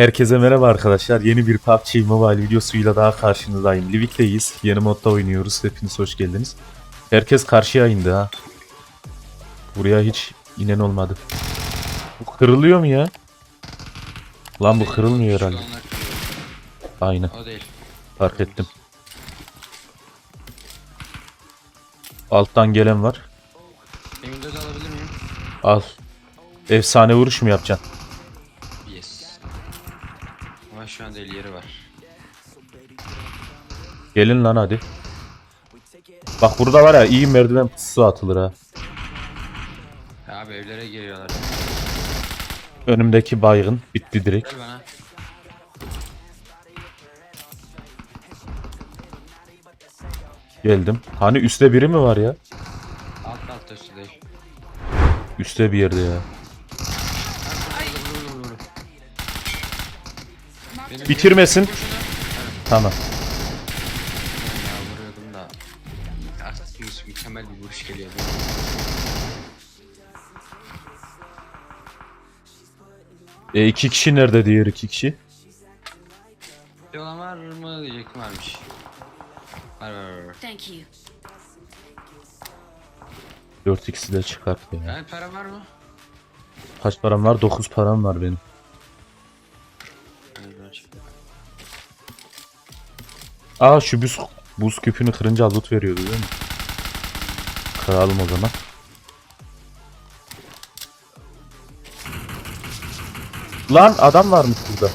Herkese merhaba arkadaşlar. Yeni bir PUBG Mobile videosuyla daha karşınızdayım. Livik'teyiz. Yeni modda oynuyoruz. Hepiniz hoş geldiniz. Herkes karşıya indi ha. Buraya hiç inen olmadı. Bu kırılıyor mu ya? Lan bu kırılmıyor herhalde. Aynen. O değil. Fark ettim. Alttan gelen var. Al. Efsane vuruş mu yapacaksın? An değil yeri var. Gelin lan hadi. Bak burada var ya iyi merdiven pusu atılır ha. Ya abi evlere giriyorlar. Önümdeki baygın bitti direkt. Gel bana. Geldim. Hani üstte biri mi var ya? Alt altta üstü değil. Üstte bir yerde ya. Benim Bitirmesin. Tamam. Ya vuruyordum da. Artık Yusuf mükemmel bir vuruş geliyordu. E iki kişi nerede diğer iki kişi? Yolan var mı diyecektim varmış. Var var var. var. Thank you. 4 ikisi de çıkart ya. Yani para var mı? Kaç param var? 9 param var benim. Aa şu buz, buz küpünü kırınca loot veriyordu değil mi? Kıralım o zaman. Lan adam varmış burada.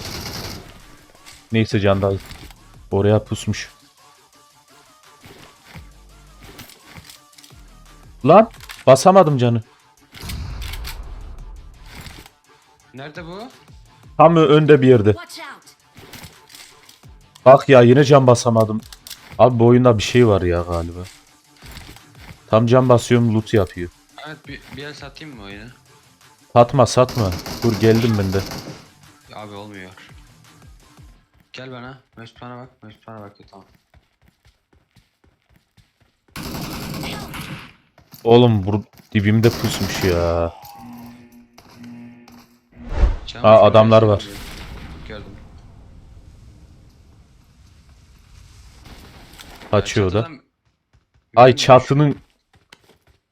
Neyse candayız. Oraya pusmuş. Lan basamadım canı. Nerede bu? Tam önde bir yerde. Watch out. Bak ya yine can basamadım. Abi bu oyunda bir şey var ya galiba. Tam can basıyorum loot yapıyor. Evet bir, bir el satayım mı oyunu? Satma satma. Dur geldim ben de. Abi olmuyor. Gel bana. Mesut bana bak. Mesut bana bak. Tamam. Oğlum bu dibimde pusmuş ya. Aa, adamlar var. oluyor. Gördüm. Kaçıyor da. Çatıdan- Ay çatının.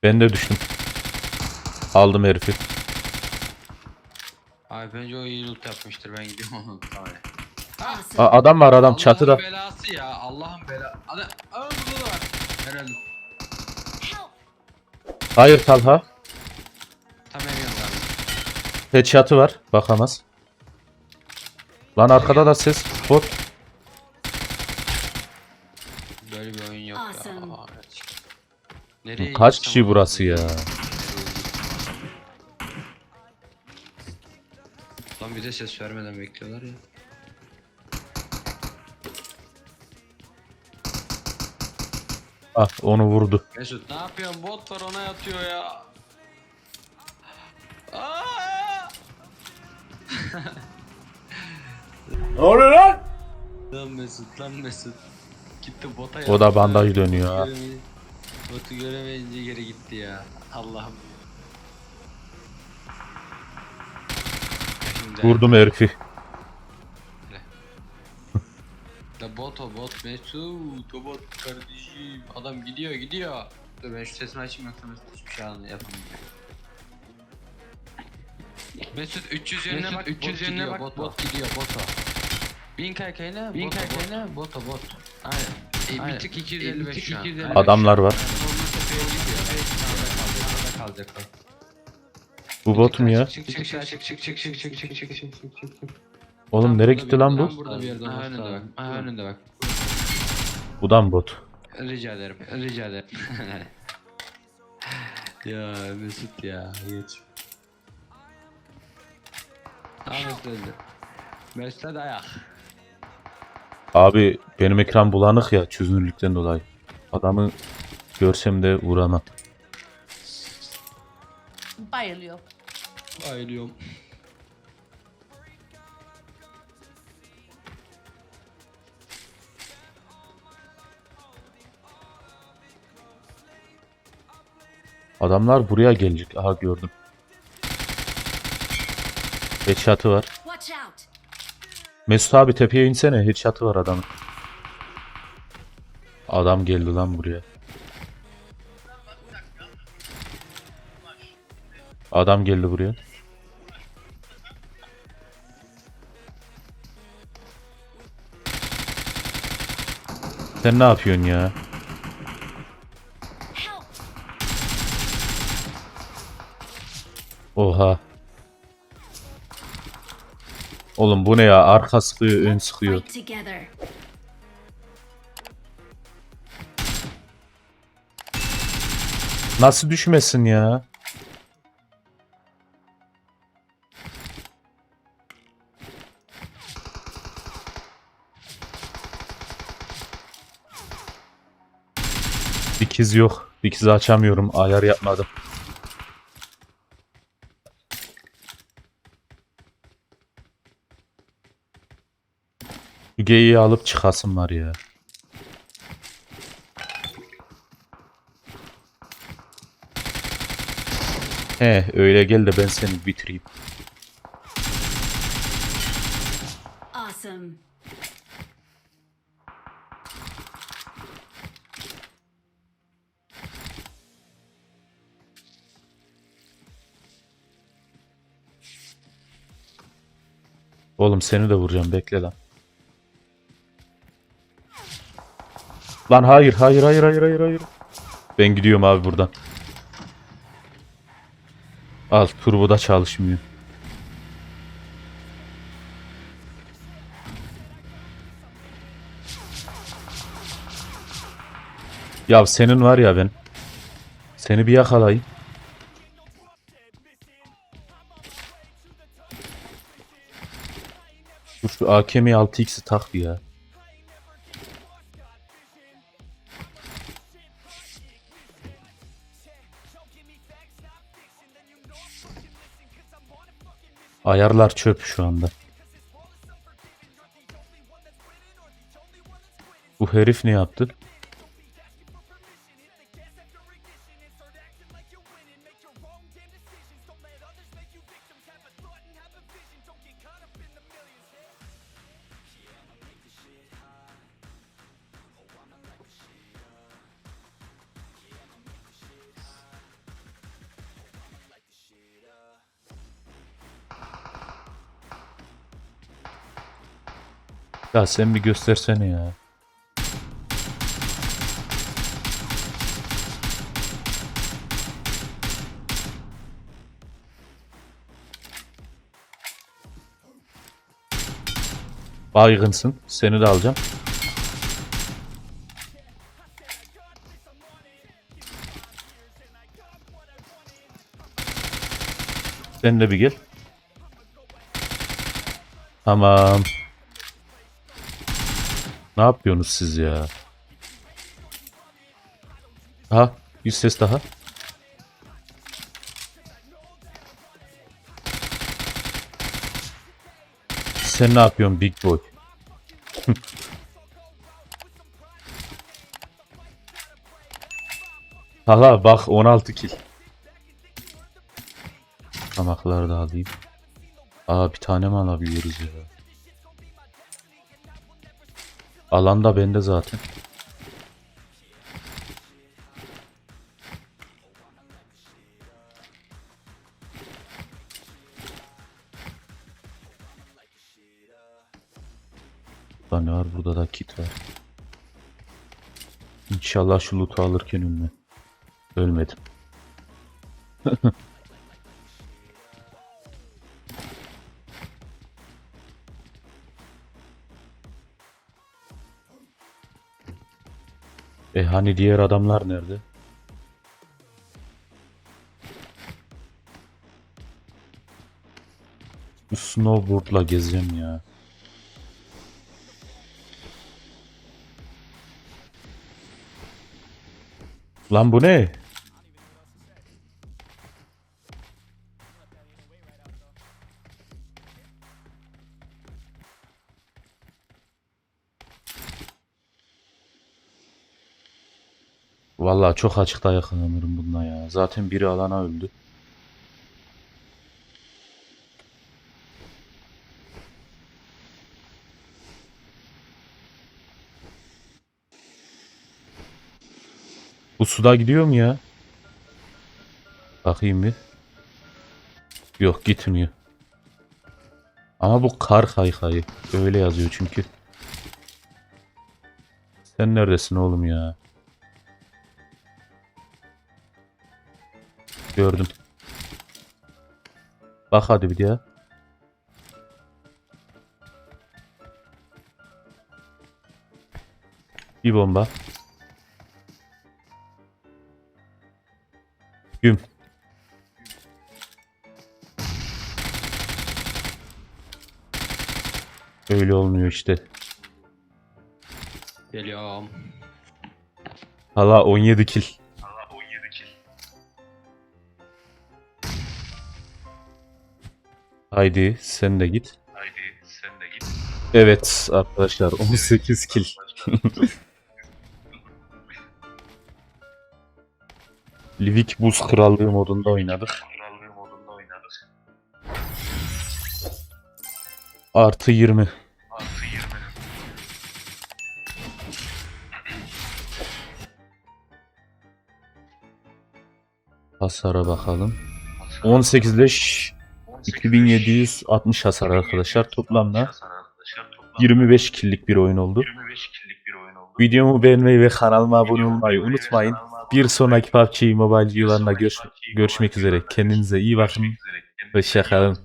Ben de düştüm. Aldım herifi. Abi bence o iyi loot yapmıştır. Ben gidiyorum onu. Tamam. Awesome. Aa, adam var adam Allah'ın çatıda. belası ya. Allah'ın belası. Adam. Aa burada da var. Herhalde. Hayır Talha. Tam yanında abi. Headshot'ı var. Bakamaz. Lan arkada da ses. Bot. Böyle bir oyun yok Awesome. ya. Evet. Nereye Kaç kişi burası ya? Lan bir de ses vermeden bekliyorlar ya. Ah onu vurdu. Mesut ne yapıyorsun? Bot var ona yatıyor ya. Aa! Ne oluyor lan? Lan Mesut lan Mesut. Gitti bota O da bandaj dönüyor ha. Botu göremeyince geri gitti ya. Allah'ım. Şimdi Vurdum herifi. Da bot o bot Mesut o bot kardeşim. Adam gidiyor gidiyor. Dur ben şu sesini açayım yoksa Mesut hiçbir şey anla yapamayacak. Mesut 300 yönüne Mesut, bak 300 bot yönüne gidiyor bak, bot, bot gidiyor bot o. Bin kaykayla Bin bot kaykayla, bot bot bot. Aynen. E, Aynen. bir tık E, 255 bir tık şu an. 255. Aynen. Adamlar var. Solda tepeye gidiyor. Sağda kalacak, sağda kalacak o. Bu bot mu ya? Çık çık çık çık çık çık çık çık çık çık çık çık. Oğlum Tam nereye burada gitti lan tam bu? Burada bir yerde Aha, önünde bak. Aha önünde bak. Bu da mı bot? Rica ederim. Rica ederim. ya Mesut ya geç. Ahmet öldü. Mesut ayak. Abi benim ekran bulanık ya çözünürlükten dolayı. Adamı görsem de vuramam. Bayılıyor. Bayılıyorum. Adamlar buraya gelecek. Aha gördüm. Headshot'ı var. Mesut abi tepeye insene. Headshot'ı var adamın. Adam geldi lan buraya. Adam geldi buraya. Sen ne yapıyorsun ya? Oha. Oğlum bu ne ya? Arka sıkıyor, ön sıkıyor. Nasıl düşmesin ya? Dikiz yok. Dikizi açamıyorum. Ayar yapmadım. Geyiği alıp çıkasım var ya. He öyle gel de ben seni bitireyim. Awesome. Oğlum seni de vuracağım bekle lan. Lan hayır hayır hayır hayır hayır hayır. Ben gidiyorum abi buradan. Al turbo da çalışmıyor. Ya senin var ya ben. Seni bir yakalayayım. Dur şu AKM 6x'i tak ya. Ayarlar çöp şu anda. Bu herif ne yaptı? Ya sen bir göstersene ya. Baygınsın. Seni de alacağım. Sen de bir gel. Tamam. Ne yapıyorsunuz siz ya? Aha, bir ses daha. Sen ne yapıyorsun Big Boy? Hala bak 16 kill. Tamakları da alayım. Aa bir tane mi alabiliyoruz ya? Alanda bende zaten. Burada ne var? Burada da kit var. İnşallah şu loot'u alırken ölmem. Ölmedim. E hani diğer adamlar nerede? Snowboard'la gezeceğim ya. Lan bu ne? Vallahi çok açıkta yakalanırım bununla ya. Zaten biri alana öldü. Bu suda gidiyor mu ya? Bakayım bir. Yok gitmiyor. Ama bu kar kaykayı. Öyle yazıyor çünkü. Sen neredesin oğlum ya? Gördüm. Bak hadi bir daha. Bir bomba. Güm. Öyle olmuyor işte. Geliyorum. Hala 17 kill. Haydi sen de git. Evet arkadaşlar 18 kill. Livik Buz Krallığı modunda oynadık. Artı 20. Hasara bakalım. 18 leş 2760 hasar arkadaşlar. Toplamda 25 killik bir oyun oldu. Videomu beğenmeyi ve kanalıma abone olmayı unutmayın. Bir sonraki PUBG Mobile videolarında görüş görüşmek üzere. Kendinize iyi bakın. Hoşçakalın.